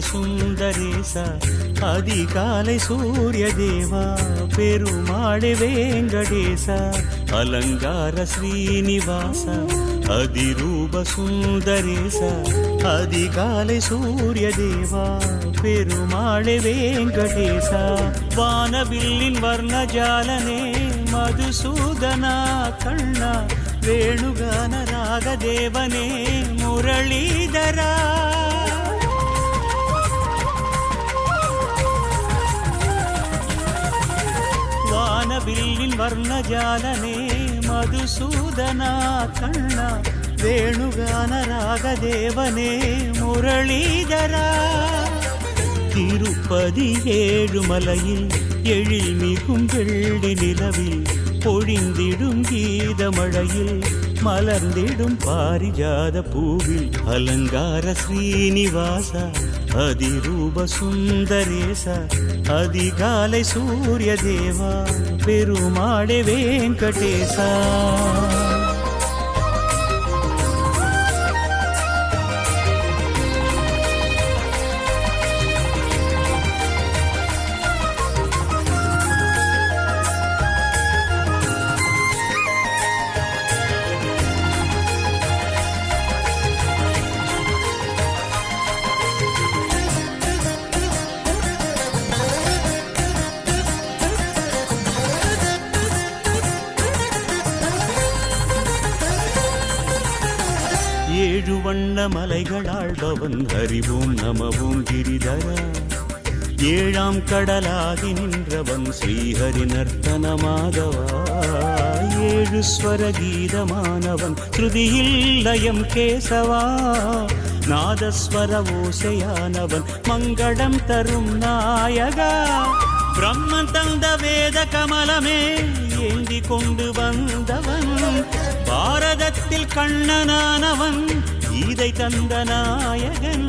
சுந்தரேச அதிகாலை சூரிய தேவா பெருமாளே வேங்கடேச அலங்கார ஸ்ரீனிவாச அதிரூப சுந்தரேச அதிகாலை சூரிய தேவா பெருமாளே வேங்கடேச. வானவில்லின் வர்ணஜாலனே மதுசூதனா கண்ணா வேணுகான ராகதேவனே முரளீதரா. வானவில்லின் வர்ணஜாலனே மதுசூதனா கண்ணா வேணுகான ராகதேவனே முரளீதரா. திருப்பதி ஏழுமலையில் எழில் மிகும் வெள்ளி நிலவில் பொழிந்திடும் கீதமழையில் மலர்ந்திடும் பாரிஜாத பூவில் அலங்கார ஸ்ரீனிவாச. அதிரூப சுந்தரேச அதிகாலை சூரிய தேவா பெருமாடே வெங்கடேசா. வண்ண மலைகளாழ்பவன் அறிவோம் நமவும் கிரிதரா. ஏழாம் கடலாகி நின்றவன் ஸ்ரீஹரி நர்த்தனமாகவா ஏழு ஸ்வர கீதமானவன் ஸ்ருதியில் லயம் கேசவா. நாதஸ்வர ஓசையானவன் மங்களம் தரும் நாயகா. பிரம்மன் தந்த வேத கமலமே ஏந்தி கொண்டு வந்தவன். பாரதத்தில் கண்ணனானவன் கீதை தந்த நாயகன்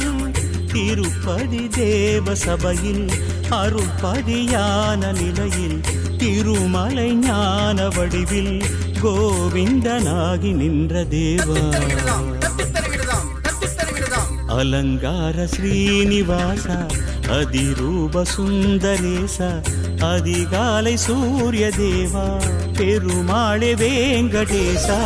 திருப்பதி தேவ சபையில் அருள்பதியான நிலையில் திருமலை ஞான வடிவில் கோவிந்தனாகி நின்ற தேவா. அலங்கார ஸ்ரீனிவாச அதிரூப சுந்தரேச அதிகாலை சூரிய தேவா பெருமாளே வேங்கடேசா.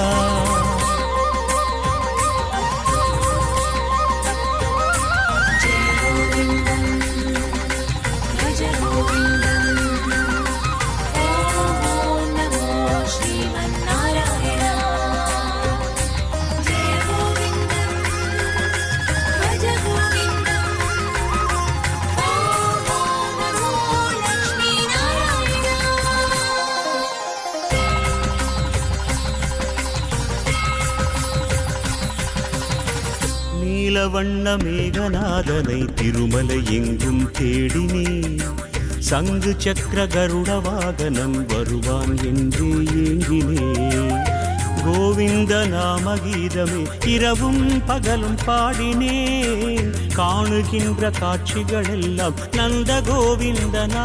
வண்ண மேகநாதனை திருமலை எங்கும் தேடினே சங்கு சக்கர கருட வாகனம் வருவான் என்று ஏங்கினே கோவிந்த நாம கீதமே இரவும் பகலும் பாடினேன். காணுகின்ற காட்சிகளெல்லாம் நந்த கோவிந்தனாகினான்.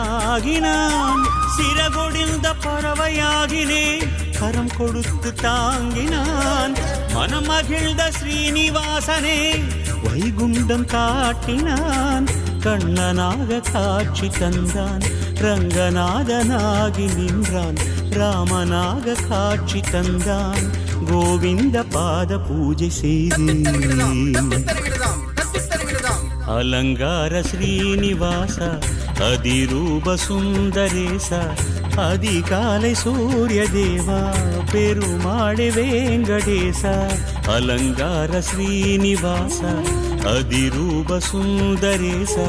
சிறகொடிந்த பறவையாகினேன். கரம் கொடுத்து தாங்கினான். மனமகிழ்ந்த ஸ்ரீனிவாசனே வைகுண்டம் காட்டினான். கண்ணனாக காட்சி தந்தான். ரங்கநாதனாகி நின்றான். ராமனாக காட்சி தந்தான். கோவிந்த பாத பூஜை செய்து அலங்கார ஸ்ரீனிவாச அதிரூப சுந்தரேசா அதிகாலை சூரிய தேவா பெருமாடு வேங்கடேசா அலங்கார ஸ்ரீனிவாசா அதிரூப சுந்தரேசா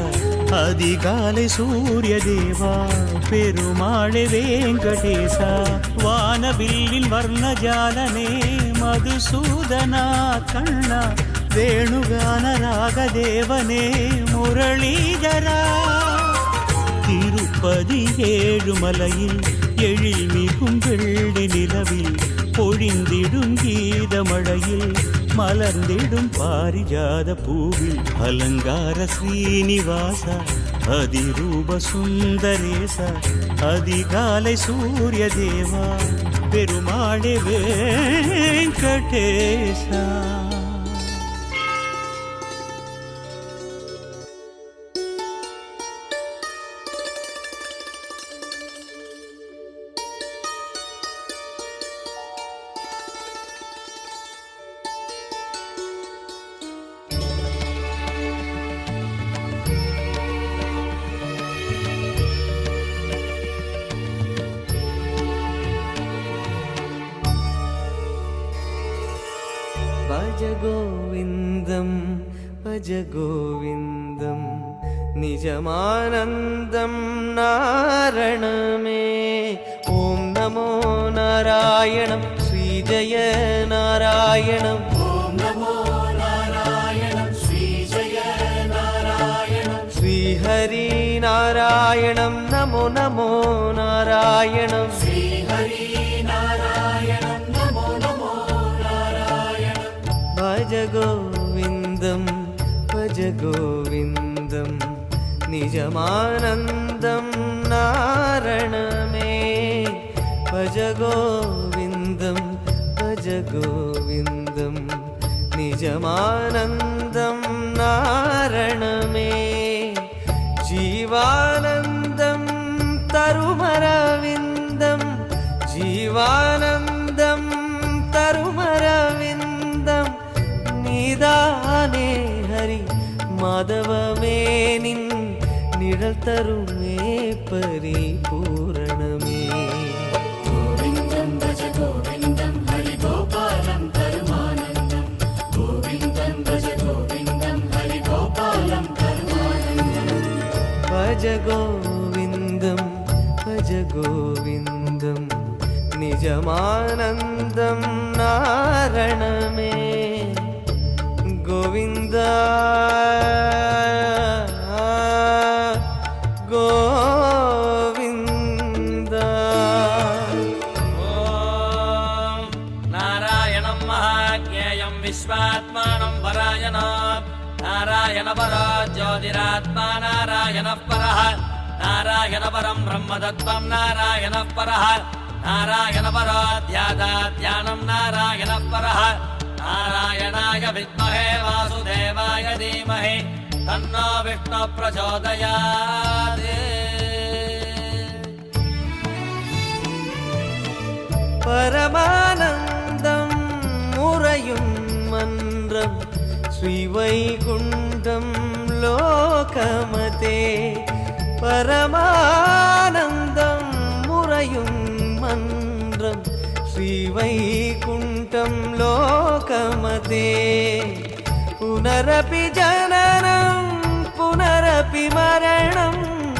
அதிகாலை சூரிய தேவா பெருமாளே வேங்கடேசா. வானவில்லில் வர்ணஜாலனே மதுசூதனா கண்ணா வேணுகான ராகதேவனே முரளீதரா. திருப்பதி மலையில் எழில் மிகும் வெள்ளி நிலவில் பொழிந்திடும் கீத மழையில் மலர்ந்திடும் பாரிஜாத பூவில் அலங்கார ஸ்ரீனிவாச அதிரூப சுந்தரேச அதிகாலை சூரிய தேவா பெருமாளே வெங்கடேசா. ഭജ ഗോവിന്ദം ഭജ ഗോവിന്ദം നിജമാനന്ദം നാരണമേ ഓം നമോ നാരായണം ശ്രീജയ നാരായണം ഓം നമോ നാരായണം ശ്രീജയ നാരായണം ശ്രീഹരി നാരായണം നമോ നമോ നാരായണം गोविन्दं भज गोविन्दं निजमानन्दं नारण मे भज गोविन्दं भज गोविन्दं निजमानन्दं नारण मे जीवान மாதவமே நின் நிழல் தருமே பரிபூரணமே கோவிந்தம் பஜ கோவிந்தம் ஹரி கோபாலம் தருமானந்தம் கோவிந்தம் பஜ கோவிந்தம் ஹரி கோபாலம் தருமானந்தம் பஜ கோவிந்தம் பஜ கோவிந்தம் நிஜமானந்தம் நாரணமே. నారాయణ పరం బ్రహ్మదత్వం నారాయణ పర నారాయణ పరాధ్యాదాధ్యానం నారాయణ పర నారాయణాయ విద్మహే వాసుదేవాయ ధీమహే తన్నో విష్ణు ప్రచోదయా పరమానందం முறையும் మంద్రం ஸ்ரீவைகுண்டம் లోకమతే பரமானந்தம் முறையும் மன்றம். ஸ்ரீவைகுண்டம் லோகமதே. புனரபி ஜனனம் புனரபி மரணம்.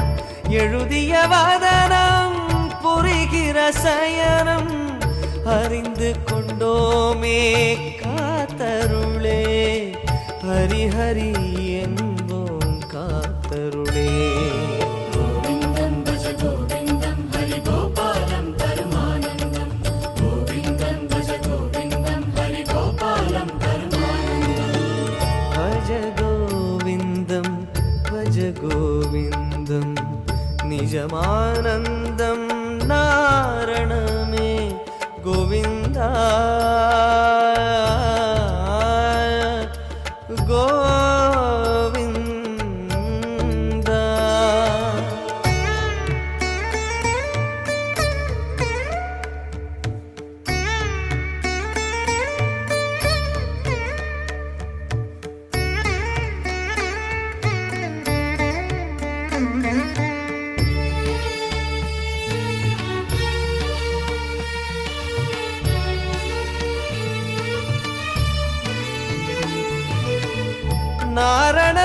எழுதிய வதனம் புரிகிற சயனம். அறிந்து கொண்டோமே காத்தருளே. ஹரிஹரி. നിജമാനന്ദ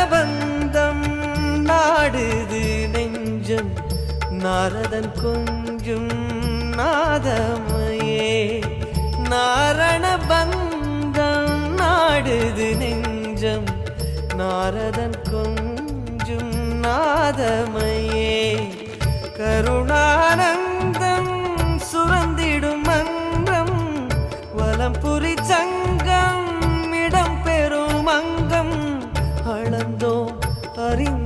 பந்தம் நாடுது நெஞ்சம். நாரதன் கொஞ்சும் நாதமையே. நாரண பந்தம் நாடுது நெஞ்சம். நாரதன் கொஞ்சும் நாதமையே. கருணானந்தம் சுரந்திடும் மன்றம் வலம்புரி சங்கம்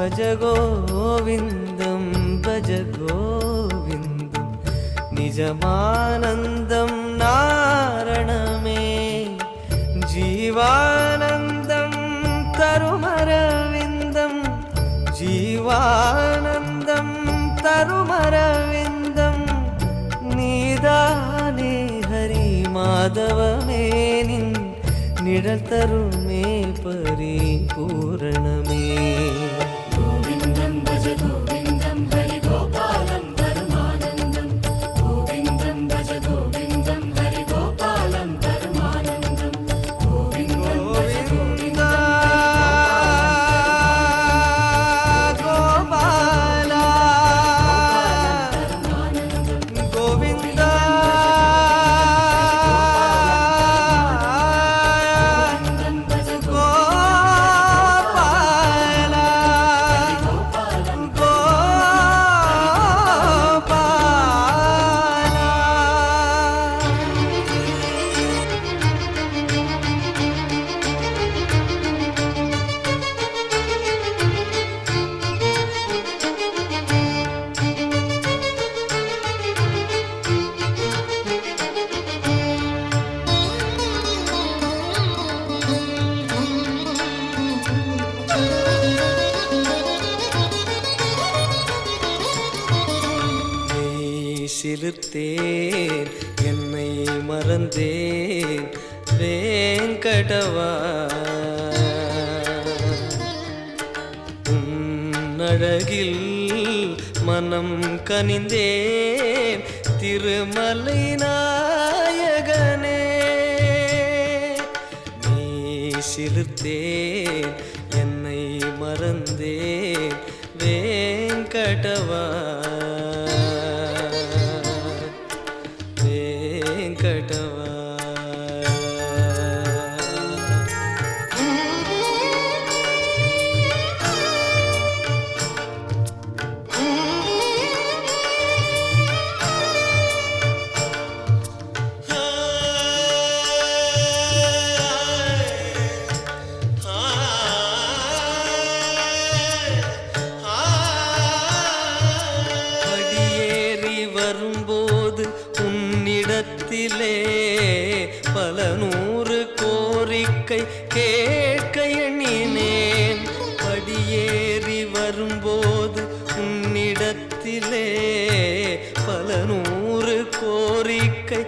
भज गोविन्दं भज गोविन्दं निजमानन्दं नारणमे जीवानन्दं तरुमरविन्दं जीवानन्दं तरुमरविन्दं नीदाने हरिमाधवमेनि निडतरुमे परी வெறுத்தேன் என்னை மறந்தேன். வேங்கடவா. உன்னழகில் மனம் கனிந்தேன். திருமலை நான் cueille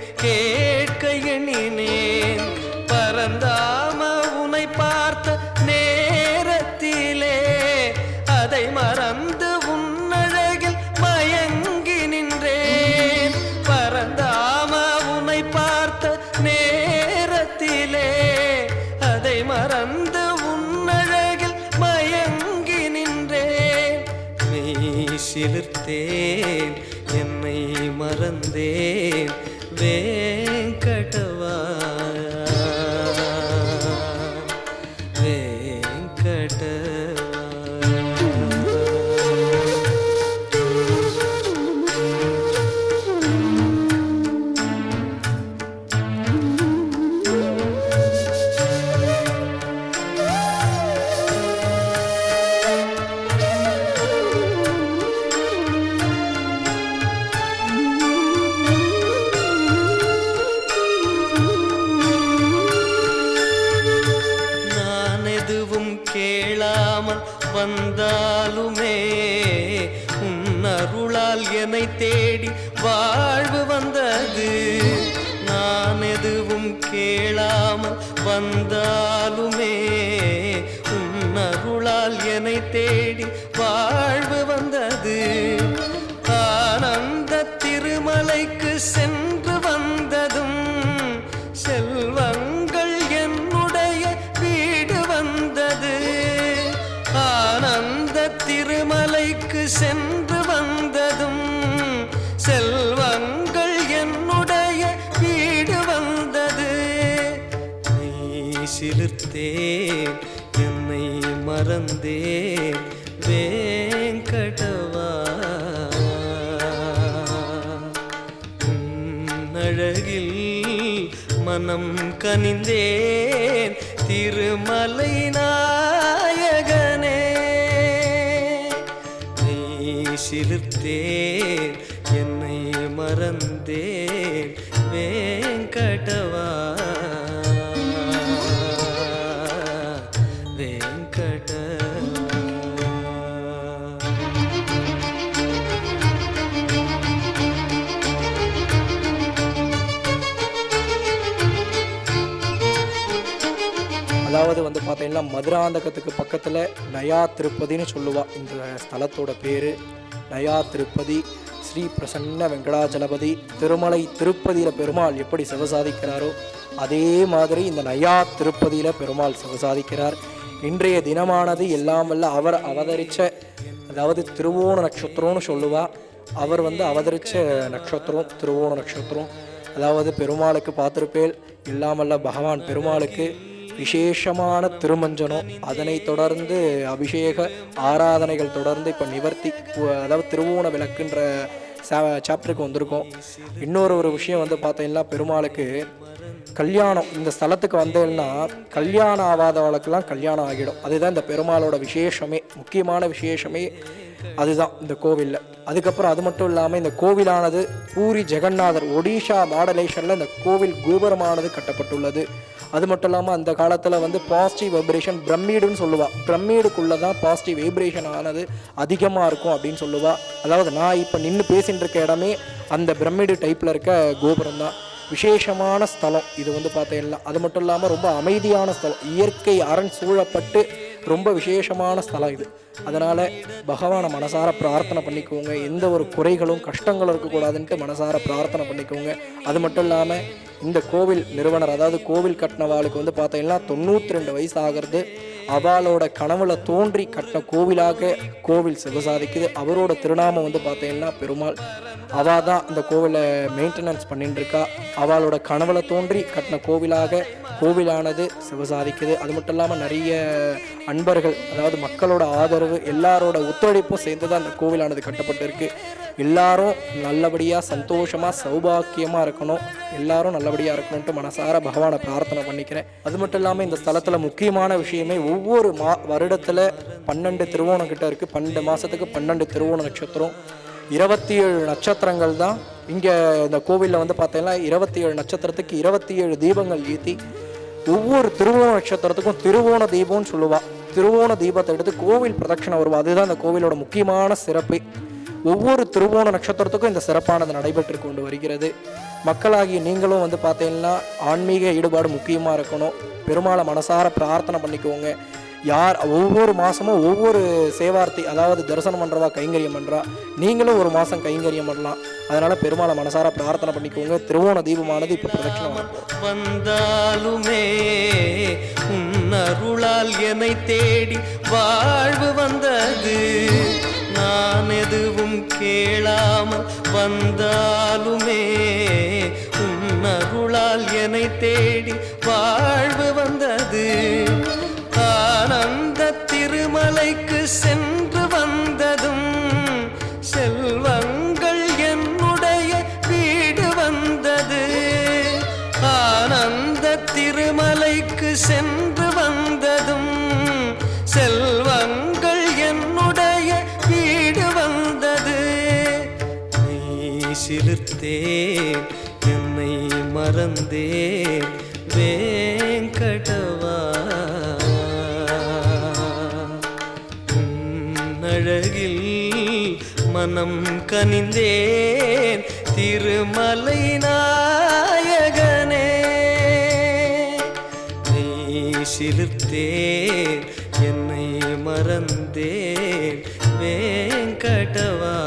மறந்தேன். என்னை மறந்தேன். வேங்கடவா. அழகில் மனம் கனிந்தேன் வந்து பார்த்தீங்கன்னா மதுராந்தகத்துக்கு பக்கத்தில் நயா திருப்பதின்னு சொல்லுவா. இந்த ஸ்தலத்தோட பேர் நயா திருப்பதி. ஸ்ரீ பிரசன்ன வெங்கடாஜலபதி. திருமலை திருப்பதியில் பெருமாள் எப்படி சிவசாதிக்கிறாரோ அதே மாதிரி இந்த நயா திருப்பதியில் பெருமாள் சிவசாதிக்கிறார் இன்றைய தினமானது எல்லாம் வல்ல அவர் அவதரித்த அதாவது திருவோண நட்சத்திரம்னு சொல்லுவா. அவர் வந்து அவதரித்த நட்சத்திரம் திருவோண நட்சத்திரம். அதாவது பெருமாளுக்கு பார்த்துருப்பேல் இல்லாமல்ல பகவான் பெருமாளுக்கு விசேஷமான திருமஞ்சனம் அதனை தொடர்ந்து அபிஷேக ஆராதனைகள் தொடர்ந்து இப்போ நிவர்த்தி அதாவது திருவோண விளக்குன்ற சாப்டருக்கு வந்திருக்கோம். இன்னொரு ஒரு விஷயம் வந்து பார்த்தீங்கன்னா பெருமாளுக்கு கல்யாணம் இந்த ஸ்தலத்துக்கு வந்தேன்னா கல்யாணம் ஆகாதவளுக்கெல்லாம் கல்யாணம் ஆகிடும். அதுதான் இந்த பெருமாளோட விசேஷமே முக்கியமான விசேஷமே அதுதான் இந்த கோவிலில். அதுக்கப்புறம் அது மட்டும் இல்லாமல் இந்த கோவிலானது பூரி ஜெகநாதர் ஒடிஷா மாடலேஷனில் இந்த கோவில் கோபுரமானது கட்டப்பட்டுள்ளது. அது மட்டும் இல்லாமல் அந்த காலத்தில் வந்து பாசிட்டிவ் வைப்ரேஷன் பிரம்மீடுன்னு சொல்லுவாள் பிரம்மீடுக்குள்ளே தான் பாசிட்டிவ் வைப்ரேஷன் ஆனது அதிகமாக இருக்கும் அப்படின்னு சொல்லுவாள் அதாவது நான் இப்போ நின்று பேசிகிட்டு இருக்க இடமே அந்த பிரம்மீடு டைப்பில் இருக்க கோபுரம் தான் விசேஷமான ஸ்தலம். இது வந்து பார்த்தீங்கன்னா அது மட்டும் இல்லாமல் ரொம்ப அமைதியான ஸ்தலம். இயற்கை அரண் சூழப்பட்டு ரொம்ப விசேஷமான ஸ்தலம் இது. அதனால் பகவானை மனசார பிரார்த்தனை பண்ணிக்கோங்க. எந்த ஒரு குறைகளும் கஷ்டங்களும் இருக்கக்கூடாதுன்ட்டு மனசார பிரார்த்தனை பண்ணிக்கோங்க. அது மட்டும் இல்லாமல் இந்த கோவில் நிறுவனர் அதாவது கோவில் கட்டினவாளுக்கு வந்து பார்த்தீங்கன்னா தொண்ணூற்றி ரெண்டு வயசு ஆகிறது. அவளோட கனவுல தோன்றி கட்டின கோவிலாக கோவில் சிவசாதிக்குது. அவரோட திருநாமம் வந்து பார்த்தீங்கன்னா பெருமாள். அவள் தான் இந்த கோவிலை மெயின்டெனன்ஸ் பண்ணிட்டு இருக்கா அவளோட கனவுல தோன்றி கட்டின கோவிலாக கோவிலானது சிவசாதிக்குது. அது மட்டும் இல்லாமல் நிறைய அன்பர்கள் அதாவது மக்களோட ஆதரவு எல்லாரோட ஒத்துழைப்பும் சேர்ந்து தான் இந்த கோவிலானது கட்டப்பட்டிருக்கு. எல்லாரும் நல்லபடியாக சந்தோஷமாக சௌபாக்கியமாக இருக்கணும். எல்லாரும் நல்லபடியாக இருக்கணும்ட்டு மனசார பகவானை பிரார்த்தனை பண்ணிக்கிறேன். அது மட்டும் இல்லாமல் இந்த ஸ்தலத்தில் முக்கியமான விஷயமே ஒவ்வொரு மா வருடத்தில் பன்னெண்டு திருவோணம் கிட்ட இருக்குது பன்னெண்டு மாதத்துக்கு பன்னெண்டு திருவோண நட்சத்திரம். இருபத்தி ஏழு நட்சத்திரங்கள் தான். இங்கே இந்த கோவிலில் வந்து பார்த்தீங்கன்னா இருபத்தி ஏழு நட்சத்திரத்துக்கு இருபத்தி ஏழு தீபங்கள் ஏற்றி ஒவ்வொரு திருவோண நட்சத்திரத்துக்கும் திருவோண தீபம்னு சொல்லுவா. திருவோண தீபத்தை எடுத்து கோவில் பிரதட்சணை வரும் அதுதான் இந்த கோவிலோட முக்கியமான சிறப்பு. ஒவ்வொரு திருவோண நட்சத்திரத்துக்கும் இந்த சிறப்பானது நடைபெற்று கொண்டு வருகிறது. மக்களாகிய நீங்களும் வந்து பார்த்தீங்கன்னா ஆன்மீக ஈடுபாடு முக்கியமாக இருக்கணும். பெருமாளை மனசார பிரார்த்தனை பண்ணிக்கோங்க. யார் ஒவ்வொரு மாதமும் ஒவ்வொரு சேவார்த்தி அதாவது தரிசனம் பண்ணுறவா கைங்கரியம் பண்ணுறா நீங்களும் ஒரு மாதம் கைங்கரியம் பண்ணலாம். அதனால் பெருமாளை மனசார பிரார்த்தனை பண்ணிக்கோங்க. திருவோண தீபமானது இப்போ பிரதட்சணம் வந்தாலுமே உன் அருளால் என்னை தேடி வாழ்வு வந்தது. நான் எதுவும் கேளாமல் வந்தாலுமே உன் அருளால் என்னை தேடி வாழ்வு வந்தது. திருமலைக்கு சென்று வந்ததும் செல்வங்கள் என்னுடைய வீடு வந்தது. ஆனந்த திருமலைக்கு சென்று வந்ததும் செல்வங்கள் என்னுடைய வீடு வந்தது. நீ சிலிர்த்தே என்னை மறந்தே. உன் அழகில் மனம் கனிந்தேன் திருமலை நாயகனே. நீ சிலிர்த்தேன் என்னை மறந்தேன். வேங்கடவா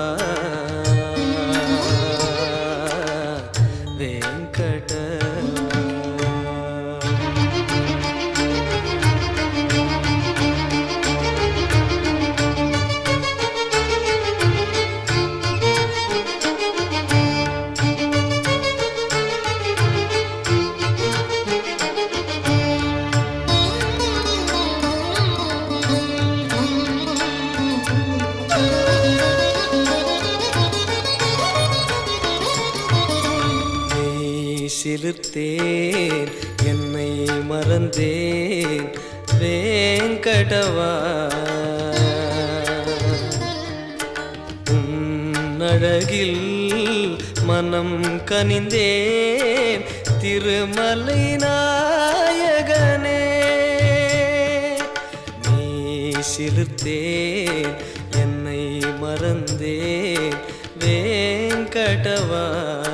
சிலிர்த்தேன் என்னை மறந்தேன் வேங்கடவா. உன் அழகில் மனம் கனிந்தேன் திருமலை நாயகனே. நீ சிலிர்த்தேன் என்னை மறந்தேன் வேங்கடவா.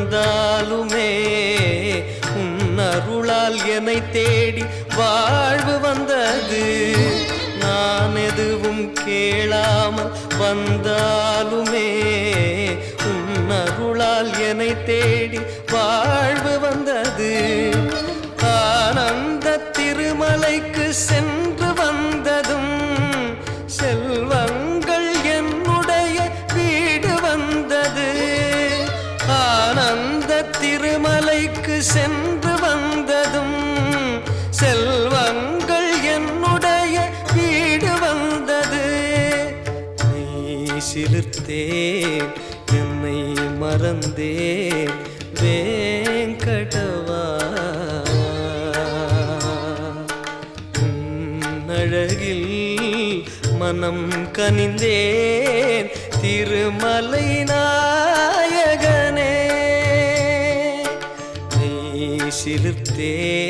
வந்தாலுமே உன்னருளால் என்னை தேடி வாழ்வு வந்தது. நான் எதுவும் கேளாமல் வந்தாலுமே உன்னருளால் என்னை தேடி எதிர்த்தேன் என்னை மறந்தேன் வேங்கடவா. அழகில் மனம் கனிந்தேன் திருமலை நாயகனே. நீ சிலிர்த்தேன்